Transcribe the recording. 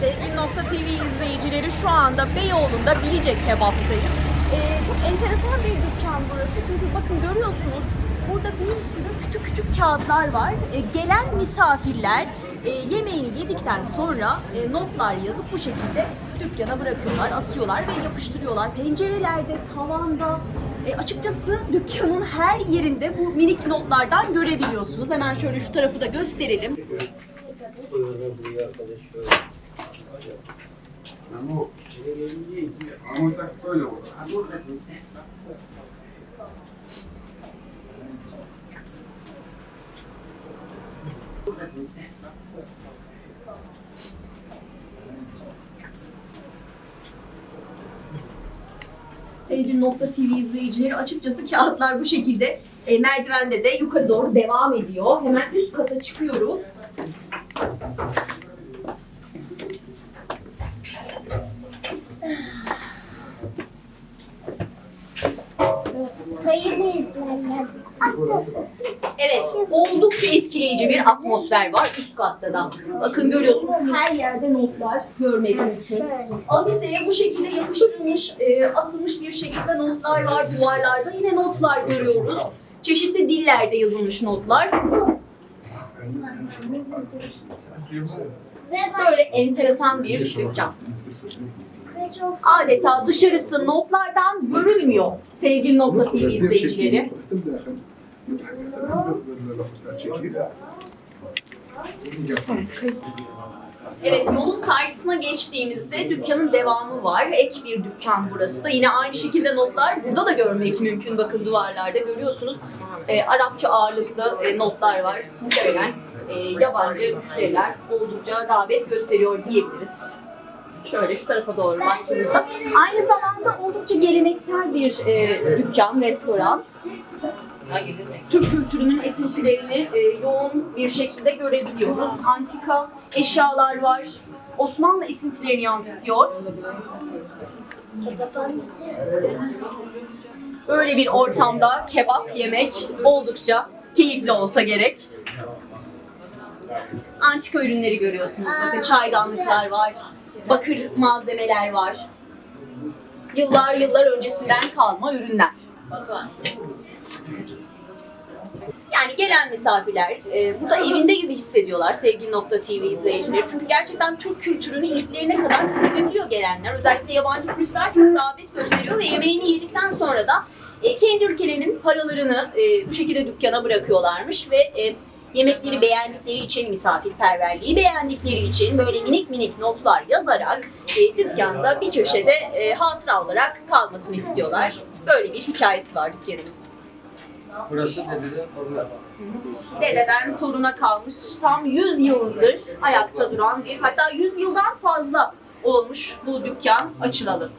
Sevgili Nokta TV izleyicileri şu anda Beyoğlu'nda Bilecek Kebap'tayız. Ee, çok enteresan bir dükkan burası çünkü bakın görüyorsunuz burada bir sürü küçük küçük kağıtlar var. Ee, gelen misafirler e, yemeğini yedikten sonra e, notlar yazıp bu şekilde dükkana bırakıyorlar, asıyorlar ve yapıştırıyorlar. Pencerelerde, tavanda, e, açıkçası dükkanın her yerinde bu minik notlardan görebiliyorsunuz. Hemen şöyle şu tarafı da gösterelim. Ama ama tak böyle olur. Sevgili Nokta TV izleyicileri açıkçası kağıtlar bu şekilde e, merdivende de yukarı doğru devam ediyor. Hemen üst kata çıkıyoruz. Evet, oldukça etkileyici bir atmosfer var üst katta da. Bakın görüyorsunuz her yerde notlar görmek mümkün. Avizeye bu şekilde yapıştırılmış, e, asılmış bir şekilde notlar var duvarlarda. Yine notlar görüyoruz. Çeşitli dillerde yazılmış notlar. Böyle enteresan bir dükkan. Çok Adeta dışarısı notlardan görünmüyor sevgili Nokta TV izleyicileri. Evet yolun karşısına geçtiğimizde dükkanın devamı var. Ek bir dükkan burası da. Yine aynı şekilde notlar burada da görmek mümkün. Bakın duvarlarda görüyorsunuz. Ee, Arapça ağırlıklı e, notlar var. Muhtemelen e, yabancı müşteriler oldukça rağbet gösteriyor diyebiliriz. Şöyle şu tarafa doğru baktığımızda. Aynı zamanda oldukça geleneksel bir e, dükkan, restoran. Türk kültürünün esintilerini e, yoğun bir şekilde görebiliyoruz. Antika eşyalar var. Osmanlı esintilerini yansıtıyor. Böyle bir ortamda kebap yemek oldukça keyifli olsa gerek. Antika ürünleri görüyorsunuz. Bakın çaydanlıklar var. Bakır malzemeler var. Yıllar yıllar öncesinden kalma ürünler. Yani gelen misafirler e, burada evinde gibi hissediyorlar sevgili Nokta TV izleyicileri. Çünkü gerçekten Türk kültürünü iliklerine kadar hissedebiliyor gelenler. Özellikle yabancı turistler çok rağbet gösteriyor ve yemeğini yedikten sonra da e, kendi ülkelerinin paralarını e, bu şekilde dükkana bırakıyorlarmış ve e, yemekleri beğendikleri için, misafirperverliği beğendikleri için böyle minik minik notlar yazarak e, dükkanda bir köşede e, hatıra olarak kalmasını istiyorlar. Böyle bir hikayesi var dükkanımızın. Burası dededen toruna. dededen toruna kalmış tam 100 yıldır ayakta duran bir hatta 100 yıldan fazla olmuş bu dükkan açılalı.